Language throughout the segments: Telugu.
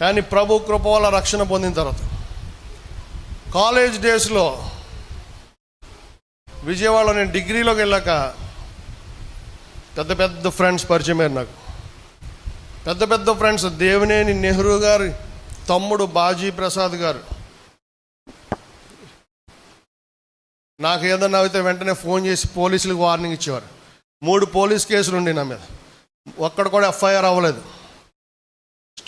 కానీ ప్రభు కృప వల్ల రక్షణ పొందిన తర్వాత కాలేజ్ డేస్లో విజయవాడలో నేను డిగ్రీలోకి వెళ్ళాక పెద్ద పెద్ద ఫ్రెండ్స్ పరిచయమయ్యారు నాకు. పెద్ద పెద్ద ఫ్రెండ్స్ దేవినేని నెహ్రూ గారి తమ్ముడు బాజీ ప్రసాద్ గారు. నాకు ఏదన్నా అయితే వెంటనే ఫోన్ చేసి పోలీసులకు వార్నింగ్ ఇచ్చేవారు. మూడు పోలీస్ కేసులు ఉండి నా మీద. ఒక్కడ కూడా ఎఫ్ఐఆర్ అవ్వలేదు.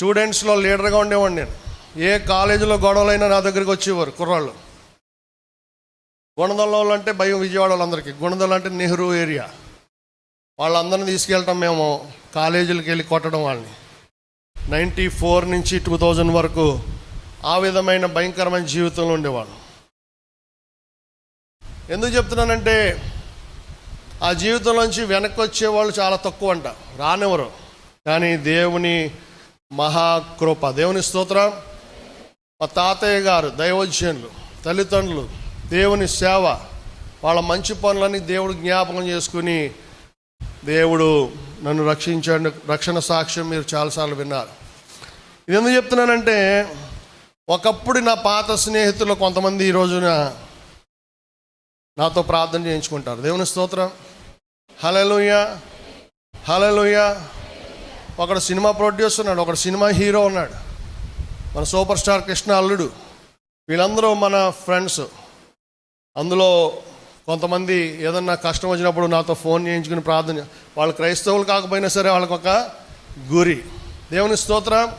స్టూడెంట్స్లో లీడర్గా ఉండేవాడిని నేను. ఏ కాలేజీలో గొడవలైనా నా దగ్గరికి వచ్చేవారు కుర్రాళ్ళు. గుణదల అంటే భయం విజయవాడ వాళ్ళందరికీ గుణదల అంటే నెహ్రూ ఏరియా. వాళ్ళందరిని తీసుకెళ్ళటం మేము కాలేజీలకు వెళ్ళి కొట్టడం వాళ్ళని. నైంటీ ఫోర్ నుంచి టూ థౌజండ్ వరకు ఆ విధమైన భయంకరమైన జీవితంలో ఉండేవాళ్ళు. ఎందుకు చెప్తున్నానంటే ఆ జీవితంలోంచి వెనక్కి వచ్చేవాళ్ళు చాలా తక్కువ అంట రానివ్వరు. కానీ దేవుని మహాకృప. దేవుని స్తోత్రం. మా తాతయ్య గారు దైవజ్ఞులు తల్లిదండ్రులు దేవుని సేవ వాళ్ళ మంచి పనులని దేవుడు జ్ఞాపకం చేసుకుని దేవుడు నన్ను రక్షించండి. రక్షణ సాక్ష్యం మీరు చాలాసార్లు విన్నారు. ఇది ఎందుకు చెప్తున్నానంటే ఒకప్పుడు నా పాత స్నేహితులు కొంతమంది ఈ రోజున నాతో ప్రార్థన చేయించుకుంటారు. దేవుని స్తోత్రం. హలలుయ హలలుయ ఒకడు సినిమా ప్రొడ్యూసర్ ఉన్నాడు ఒకడు సినిమా హీరో ఉన్నాడు. మన సూపర్ స్టార్ కృష్ణ అల్లుడు. వీళ్ళందరూ మన ఫ్రెండ్స్ అందులో కొంతమంది ఏదన్నా కష్టం వచ్చినప్పుడు నాతో ఫోన్ చేయించుకుని ప్రార్థన వాళ్ళు క్రైస్తవులు కాకపోయినా సరే వాళ్ళకి ఒక గురి. దేవుని స్తోత్రం.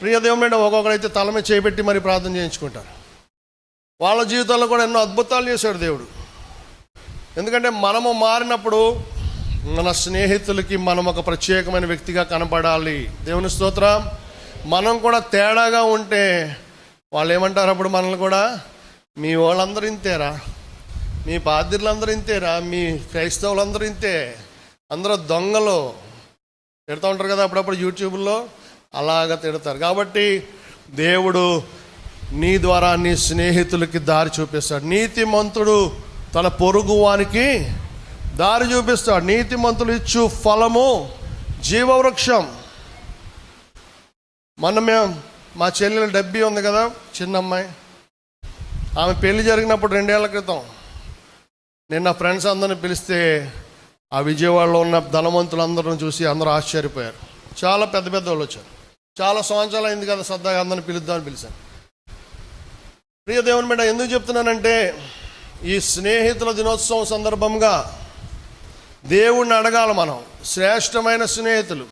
ప్రియ దేవుడు ఒక్కొక్కడైతే తల మీద చేపెట్టి మరి ప్రార్థన చేయించుకుంటారు. వాళ్ళ జీవితాల్లో కూడా ఎన్నో అద్భుతాలు చేశాడు దేవుడు. ఎందుకంటే మనము మారినప్పుడు మన స్నేహితులకి మనం ఒక ప్రత్యేకమైన వ్యక్తిగా కనపడాలి దేవుని స్తోత్రం. మనం కూడా తేడాగా ఉంటే వాళ్ళు ఏమంటారు అప్పుడు మనల్ని కూడా? మీ వాళ్ళందరూ ఇంతేరా? మీ పాదిర్లందరూ ఇంతేరా? మీ క్రైస్తవులందరూ ఇంతే. అందరూ దొంగలు. తిడుతూ ఉంటారు కదా అప్పుడప్పుడు యూట్యూబ్లో? అలాగ తిడతారు. కాబట్టి దేవుడు నీ ద్వారా నీ స్నేహితులకి దారి చూపిస్తాడు. నీతిమంతుడు తన పొరుగు వానికి దారి చూపిస్తాడు. నీతిమంతులు ఇచ్చు ఫలము జీవవృక్షం. మొన్న మేము మా చెల్లెలు డబ్బీ ఉంది కదా చిన్న అమ్మాయి ఆమె పెళ్ళి జరిగినప్పుడు రెండేళ్ళ క్రితం. నేను నా ఫ్రెండ్స్ అందరిని పిలిస్తే ఆ విజయవాడలో ఉన్న ధనవంతులందరిని చూసి అందరూ ఆశ్చర్యపోయారు. చాలా పెద్ద పెద్ద వాళ్ళు వచ్చారు. చాలా సంవత్సరాలు అయింది కదా సరదాగా అందరిని పిలుద్దామని పిలిచాను. ప్రియ దేవుని బిడ్డ ఎందుకు చెప్తున్నానంటే ఈ స్నేహితుల దినోత్సవం సందర్భంగా దేవుణ్ణి అడగాలి మనం. శ్రేష్టమైన స్నేహితులు.